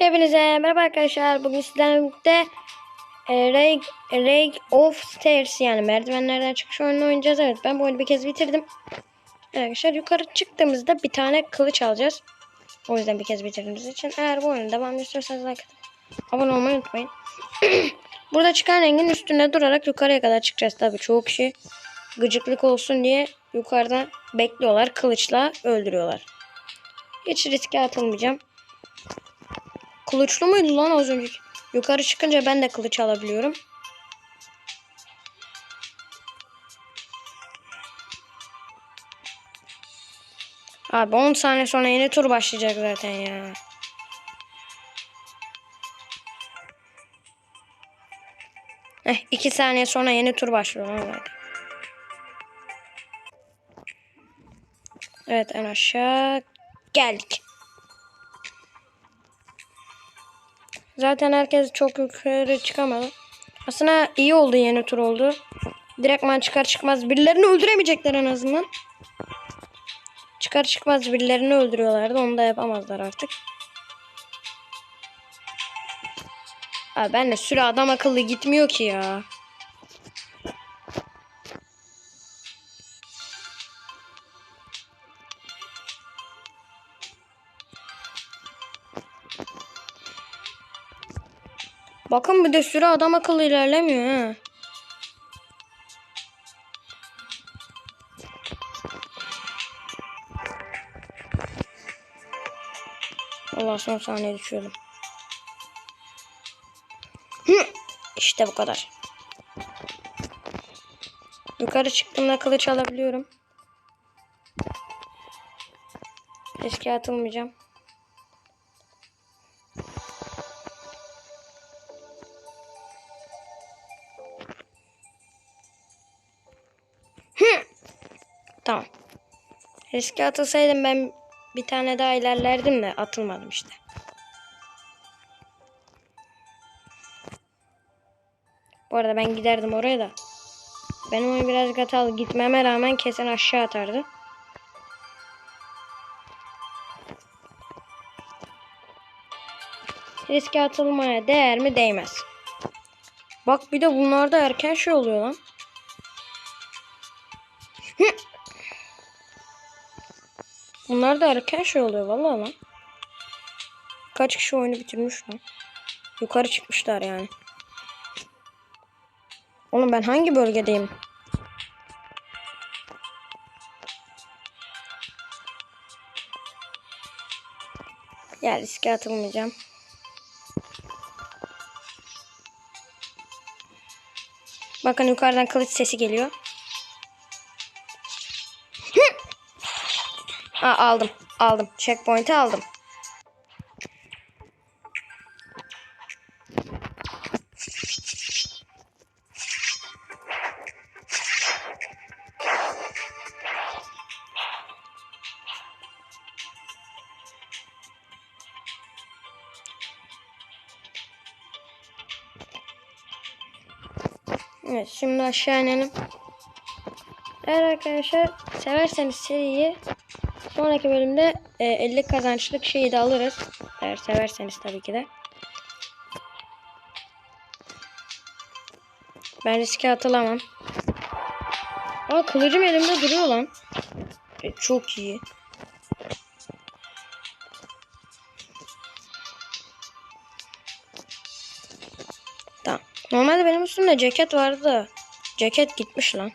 Hepinize merhaba arkadaşlar. Bugün sizlerle birlikte e, Reg of Stairs yani merdivenlerden çıkış oyununu oynayacağız. Evet ben bu oyunu bir kez bitirdim. Arkadaşlar yukarı çıktığımızda bir tane kılıç alacağız. O yüzden bir kez bitirdiğimiz için. Eğer bu oyunu devam istiyorsanız like. Abone olmayı unutmayın. Burada çıkan rengin üstünde durarak yukarıya kadar çıkacağız. Tabii çoğu kişi gıcıklık olsun diye yukarıda bekliyorlar. Kılıçla öldürüyorlar. Hiç riske atılmayacağım. Kılıçlı mıydı lan az önce? Yukarı çıkınca ben de kılıç alabiliyorum. Abi 10 saniye sonra yeni tur başlayacak zaten ya. Eh 2 saniye sonra yeni tur başlıyor. Evet en aşağı geldik. Zaten herkes çok yukarı çıkamadı. Aslında iyi oldu yeni tur oldu. Direktman çıkar çıkmaz birilerini öldüremeyecekler en azından. Çıkar çıkmaz birilerini öldürüyorlardı. Onu da yapamazlar artık. Abi ben de süre adam akıllı gitmiyor ki ya. Bakın bir de süre adam akıllı ilerlemiyor ha. Allah son saniye düşüyordum. Hı, İşte bu kadar. Yukarı çıktığımda kılıç alabiliyorum. Riske atılmayacağım. Tamam. Riske atılsaydım ben bir tane daha ilerlerdim de atılmadım işte. Bu arada ben giderdim oraya da. Benim oyun birazcık hatalı. Gitmeme rağmen kesin aşağı atardı. Riske atılmaya değer mi değmez. Bak bir de bunlarda erken şey oluyor lan. Bunlar da erken şey oluyor vallahi lan. Kaç kişi oyunu bitirmiş lan. Yukarı çıkmışlar yani. Oğlum ben hangi bölgedeyim? Ya riske atılmayacağım. Bakın yukarıdan kılıç sesi geliyor. Aa, aldım. Aldım. Checkpoint'i aldım. Evet şimdi aşağı inelim. Eğer arkadaşlar severseniz seriyi sonraki bölümde e, 50 kazançlık şeyi de alırız. Eğer severseniz tabii ki de. Ben riske atılamam. Aa kılıcım elimde duruyor lan. E, çok iyi. Tamam. Normalde benim üstümde ceket vardı. Ceket gitmiş lan.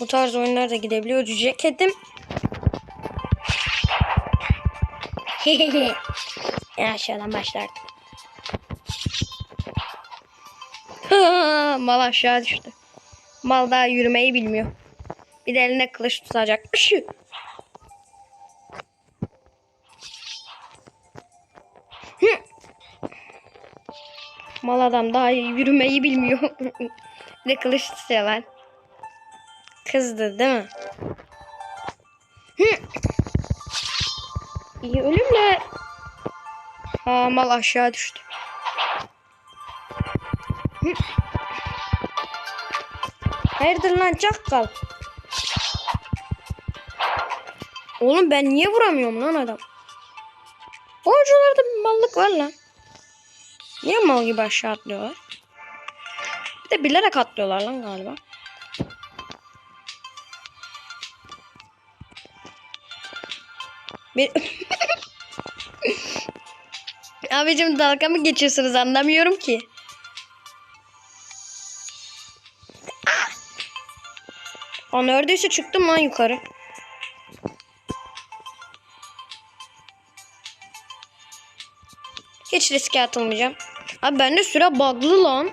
Bu tarz oyunlarda gidebiliyor. Ceketim. en aşağıdan başlardım. Mal aşağı düştü. Mal daha yürümeyi bilmiyor. Bir de eline kılıç tutacak. Mal adam daha yürümeyi bilmiyor. bir de kılıç tutuyor lan. Kızdı değil mi? İyi ölümle. Ha mal aşağı düştü. Hı. Hayırdır lan çakal? Oğlum ben niye vuramıyorum lan adam? Oyuncularda bir mallık var lan. Niye mal gibi aşağı atlıyorlar? Bir de bilerek atlıyorlar lan galiba. Bir... Abicim dalga mı geçiyorsunuz anlamıyorum ki. O neredeyse çıktım lan yukarı. Hiç riske atılmayacağım. Abi bende süre bug'lı lan.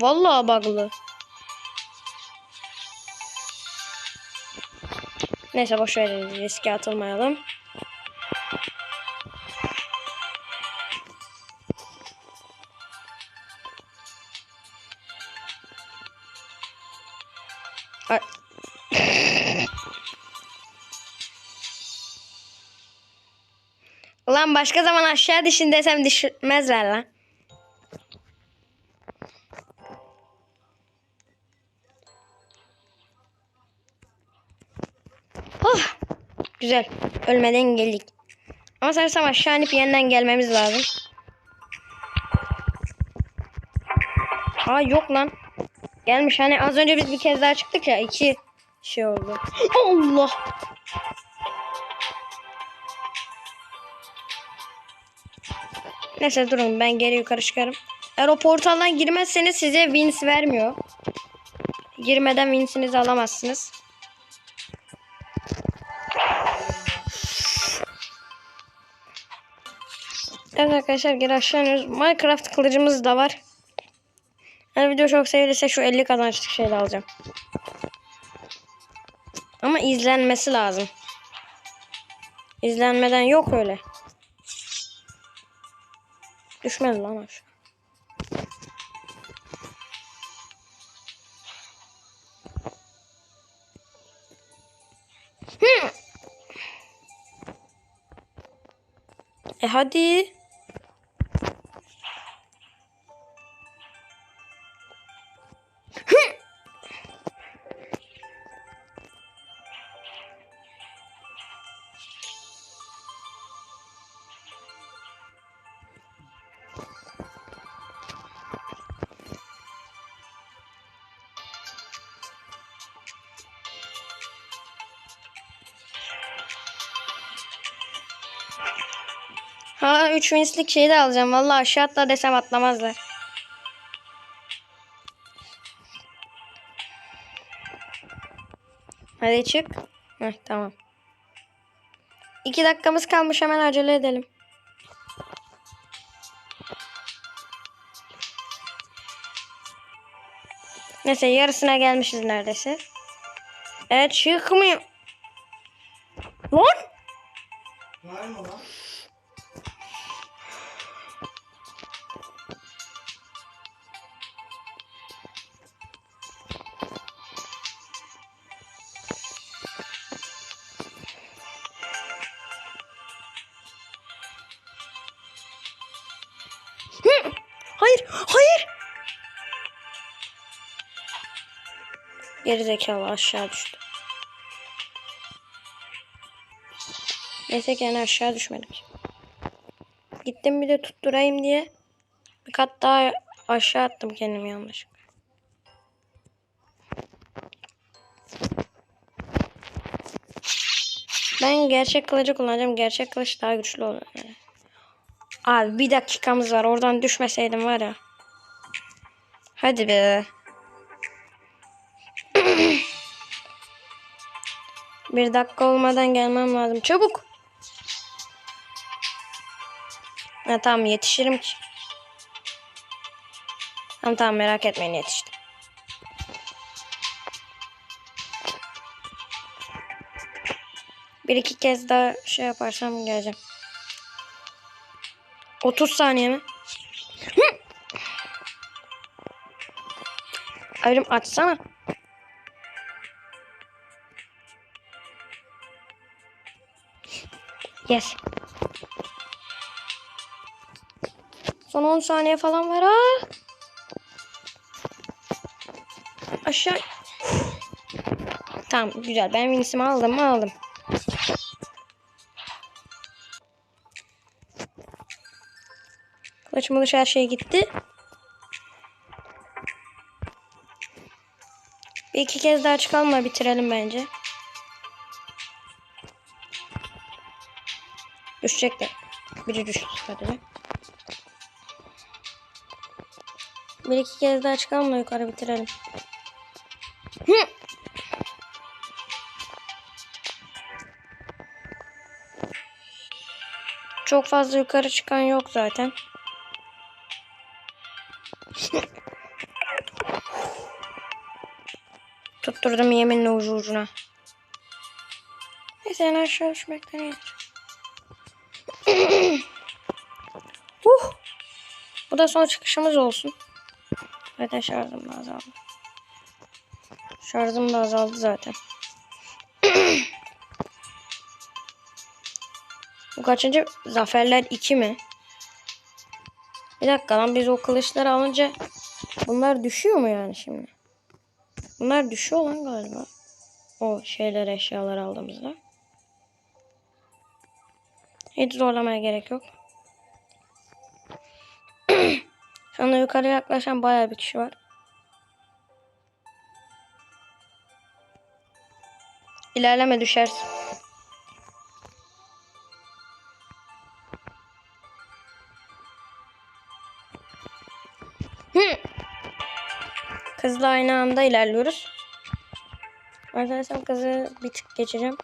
Vallahi bug'lı. Neyse boş verin riske atılmayalım. Ulan başka zaman aşağı düşün desem düşmezler lan. Oh, güzel. Ölmeden geldik. Ama sanırsam aşağı inip yeniden gelmemiz lazım. Aa yok lan. Gelmiş hani az önce biz bir kez daha çıktık ya iki şey oldu. Allah. Neyse durun ben geri yukarı çıkarım. Eğer o portaldan girmezseniz size wins vermiyor. Girmeden winsinizi alamazsınız. Evet arkadaşlar geri aşağı. Minecraft kılıcımız da var. Eğer video çok sevilirse şu 50 kazançlık şeyle alacağım. Ama izlenmesi lazım. İzlenmeden yok öyle. Düşmez lan aşağı. E hadi. Ha 3 winslik şeyi de alacağım. Vallahi aşağı atla desem atlamazlar. Hadi çık. Heh, tamam. 2 dakikamız kalmış hemen acele edelim. Neyse yarısına gelmişiz neredeyse. Evet çıkmıyor. Lan! Var lan? Hayır, hayır. Geri zekalı aşağı düştü. Neyse yani aşağı düşmedik. Gittim bir de tutturayım diye bir kat daha aşağı attım kendimi yanlış. Ben gerçek kılıcı kullanacağım. Gerçek kılıç daha güçlü oluyor. Yani. Abi bir dakikamız var. Oradan düşmeseydim var ya. Hadi be. bir dakika olmadan gelmem lazım. Çabuk. Ha, tamam yetişirim ki. Tamam tamam merak etmeyin yetiştim. Bir iki kez daha şey yaparsam geleceğim. 30 saniye mi? Ayrım açsana. Yes. Son 10 saniye falan var ha. Aşağı. Tamam güzel. Ben winsimi aldım aldım. Kılıç mılıç her şey gitti. Bir iki kez daha çıkalım da bitirelim bence. Düşecek de. Biri düştü sadece. Bir iki kez daha çıkalım da yukarı bitirelim. Hı! Çok fazla yukarı çıkan yok zaten. Tutturdum yeminle ucu ucuna. Neyse en aşağı düşmekten iyidir. uh! Bu da son çıkışımız olsun. Zaten şarjım da azaldı. Şarjım da azaldı zaten. Bu kaçıncı? Zaferler 2 mi? Bir dakika lan biz o kılıçları alınca bunlar düşüyor mu yani şimdi? Bunlar düşüyor lan galiba. O şeyler eşyalar aldığımızda. Hiç zorlamaya gerek yok. Şu anda yukarı yaklaşan bayağı bir kişi var. İlerleme düşersin. Hı. Kızla aynı anda ilerliyoruz. Arkadaşlar kızı bir tık geçeceğim.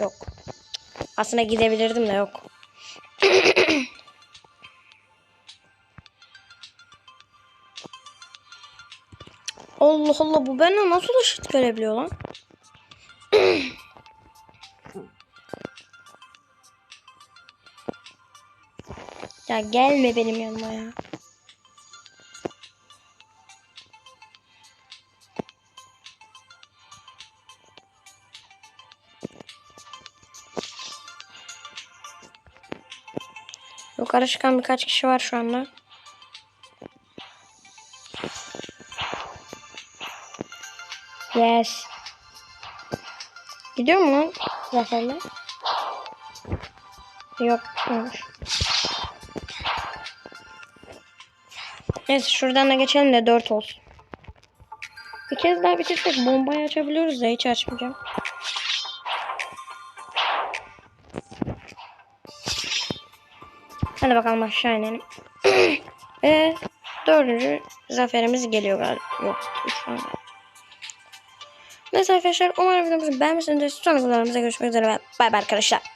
Yok. Aslında gidebilirdim de yok. Allah Allah bu benden nasıl ışık görebiliyor lan? ya gelme benim yanıma ya. Yukarı çıkan birkaç kişi var şu anda. Yes. Gidiyor mu lan? Yok. Olmuş. Neyse şuradan da geçelim de 4 olsun. Bir kez daha bitirsek bombayı açabiliyoruz da hiç açmayacağım. Hadi bakalım aşağı inelim. Ve dördüncü zaferimiz geliyor galiba. Yok. Üç tane. Neyse arkadaşlar umarım videomuzu beğenmişsinizdir. Sonraki videolarımızda görüşmek üzere. Bay bay arkadaşlar.